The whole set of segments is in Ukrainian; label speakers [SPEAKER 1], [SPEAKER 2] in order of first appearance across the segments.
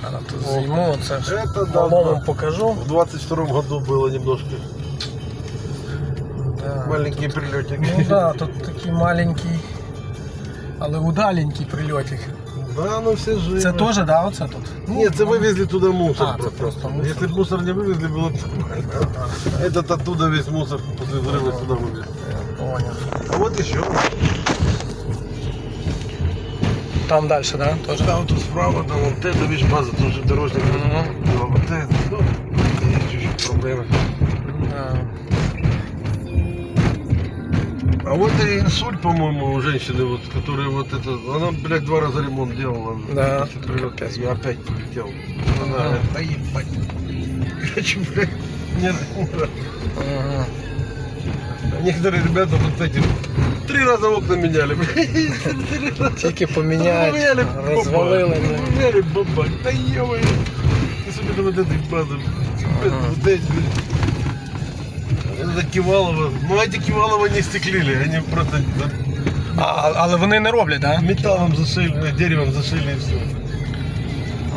[SPEAKER 1] А тут займу, це ж
[SPEAKER 2] Это да,
[SPEAKER 1] малому
[SPEAKER 2] да.
[SPEAKER 1] покажу.
[SPEAKER 2] В 22 году было немножко
[SPEAKER 1] Да.
[SPEAKER 2] маленький прилетик.
[SPEAKER 1] Ну да, тут такий маленький, але удаленький прильотик.
[SPEAKER 2] Да, ну все живы.
[SPEAKER 1] Це теж, да, оце тут?
[SPEAKER 2] Нет, это вывезли туда мусор
[SPEAKER 1] А, это
[SPEAKER 2] просто.
[SPEAKER 1] просто мусор.
[SPEAKER 2] Если бы мусор не вывезли, было бы нормально. Этот оттуда весь мусор после взрыва сюда вывезли.
[SPEAKER 1] Я понял.
[SPEAKER 2] А вот еще.
[SPEAKER 1] Там далі, да? Тоже?
[SPEAKER 2] Вот тут справа, там вот это, видишь, база тоже дорожник.
[SPEAKER 1] Мгм.
[SPEAKER 2] А вот это, ну, есть чуть-чуть проблемы.
[SPEAKER 1] Да.
[SPEAKER 2] А вот и инсульт, по-моему, у женщины, вот, которая вот это, она, блядь, два раза ремонт делала.
[SPEAKER 1] Да,
[SPEAKER 2] После прилета.
[SPEAKER 1] капец.
[SPEAKER 2] И опять полетел. Она, да ебать. Короче, блядь, нет,
[SPEAKER 1] Ага.
[SPEAKER 2] Некоторые ребята вот эти три раза окна меняли. Три раза.
[SPEAKER 1] Тільки поміняють,
[SPEAKER 2] Поменяли
[SPEAKER 1] розвалили.
[SPEAKER 2] бабак.
[SPEAKER 1] ну.
[SPEAKER 2] Поменяли бабак. Да ё Особенно вот этой базы.
[SPEAKER 1] Ага.
[SPEAKER 2] Вот эти. Это Кивалова. Ну эти Кивалова не стеклили. Они просто
[SPEAKER 1] А, але вони не роблять, да?
[SPEAKER 2] металлом зашили, деревом зашили и все.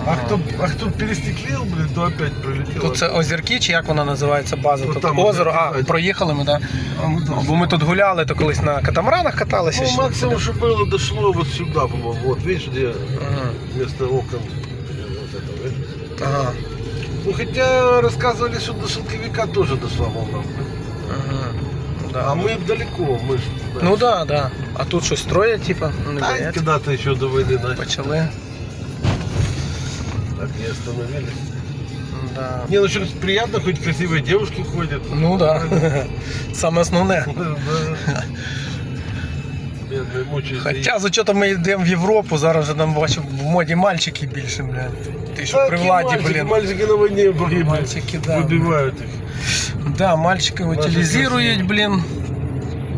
[SPEAKER 2] А
[SPEAKER 1] Ага.
[SPEAKER 2] кто, а кто перестеклил, блин, то опять прилетело.
[SPEAKER 1] Тут це озірки, чи як вона називається база?
[SPEAKER 2] Ну,
[SPEAKER 1] Тут
[SPEAKER 2] там
[SPEAKER 1] озеро,
[SPEAKER 2] озерки,
[SPEAKER 1] а,
[SPEAKER 2] да.
[SPEAKER 1] проїхали ми, да?
[SPEAKER 2] А мы там
[SPEAKER 1] Бо ми тут гуляли, то колись на катамаранах каталися.
[SPEAKER 2] Ну,
[SPEAKER 1] ще.
[SPEAKER 2] максимум, что было, дошло вот сюда, по-моему. Вот, видишь, где
[SPEAKER 1] Ага.
[SPEAKER 2] вместо окон. Вот это, видишь?
[SPEAKER 1] Ага.
[SPEAKER 2] Ну, хотя рассказывали, что до Шелковика тоже дошла волна.
[SPEAKER 1] Ага. Да.
[SPEAKER 2] А мы далеко, мы ж...
[SPEAKER 1] Ну да, да. А тут щось строять, типа, ну, не
[SPEAKER 2] А,
[SPEAKER 1] бояться.
[SPEAKER 2] когда-то еще до войны начали.
[SPEAKER 1] Почали.
[SPEAKER 2] Так и остановили.
[SPEAKER 1] Да.
[SPEAKER 2] Не, ну что, приятно, хоть красивые девушки ходят.
[SPEAKER 1] Ну да. Саме основне.
[SPEAKER 2] Да. Бедные мучаются.
[SPEAKER 1] Хоча з учетом ми йдемо в Європу, зараз вже там бачу в моді мальчики більше, блядь. Ти що
[SPEAKER 2] Так,
[SPEAKER 1] при
[SPEAKER 2] и
[SPEAKER 1] владі,
[SPEAKER 2] мальчики,
[SPEAKER 1] блін.
[SPEAKER 2] Мальчики на войне погибли.
[SPEAKER 1] Мальчики, да.
[SPEAKER 2] Выбивают их.
[SPEAKER 1] Да, мальчики
[SPEAKER 2] Наши
[SPEAKER 1] утилізують, блін.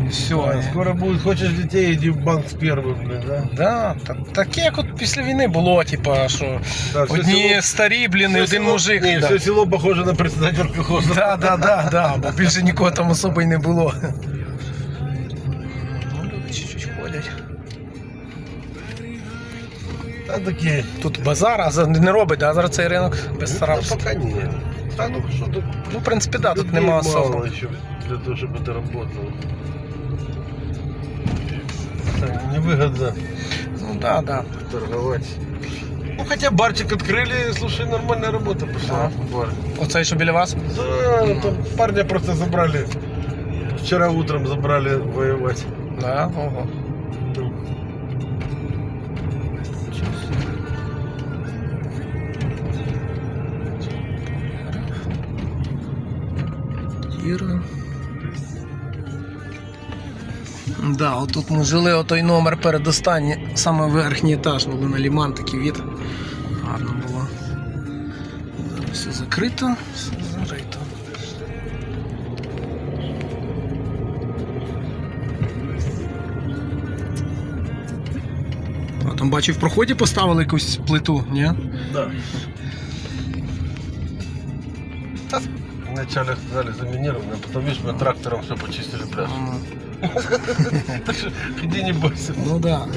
[SPEAKER 1] І все.
[SPEAKER 2] А, Скоро будет, хочешь детей, иди в банк с первым, блин, да?
[SPEAKER 1] Да, та, таке, як от після війни було, типа, що
[SPEAKER 2] Да, все
[SPEAKER 1] одні
[SPEAKER 2] село-
[SPEAKER 1] старі, блін, і
[SPEAKER 2] все
[SPEAKER 1] один
[SPEAKER 2] село-
[SPEAKER 1] мужик.
[SPEAKER 2] Не,
[SPEAKER 1] да.
[SPEAKER 2] все село похоже на председателя колхоза.
[SPEAKER 1] Да, да, да, да, бо більше нікого там особо й не було. Ну, люди чуть-чуть ходять.
[SPEAKER 2] Да, такие.
[SPEAKER 1] Тут базар, а за- не робить, да, зараз цей ринок без
[SPEAKER 2] Да,
[SPEAKER 1] старався.
[SPEAKER 2] пока нет. Да, ну что тут?
[SPEAKER 1] Ну, в принципі, да, тут
[SPEAKER 2] людей
[SPEAKER 1] нема
[SPEAKER 2] мало
[SPEAKER 1] особо.
[SPEAKER 2] еще для того, чтобы это работало. Так, Невыгодно
[SPEAKER 1] Ну да, да.
[SPEAKER 2] торговать. Ну хотя барчик открыли, слушай, нормальная работа пошла в баре.
[SPEAKER 1] Оцей, що біля вас?
[SPEAKER 2] Да, там парня просто забрали. Вчера утром забрали воевать.
[SPEAKER 1] Да, ого. Квартира. Да, отут ми жили, отой номер передостанній, саме верхній етаж, були на ліман, такий від. Гарно було. Все закрито, все закрито. А там бачив, в проході поставили якусь плиту, ні?
[SPEAKER 2] Да. Вначале сказали заминировано, а потом, видишь, мы трактором все почистили пляж. Так что иди не бойся.
[SPEAKER 1] Ну да.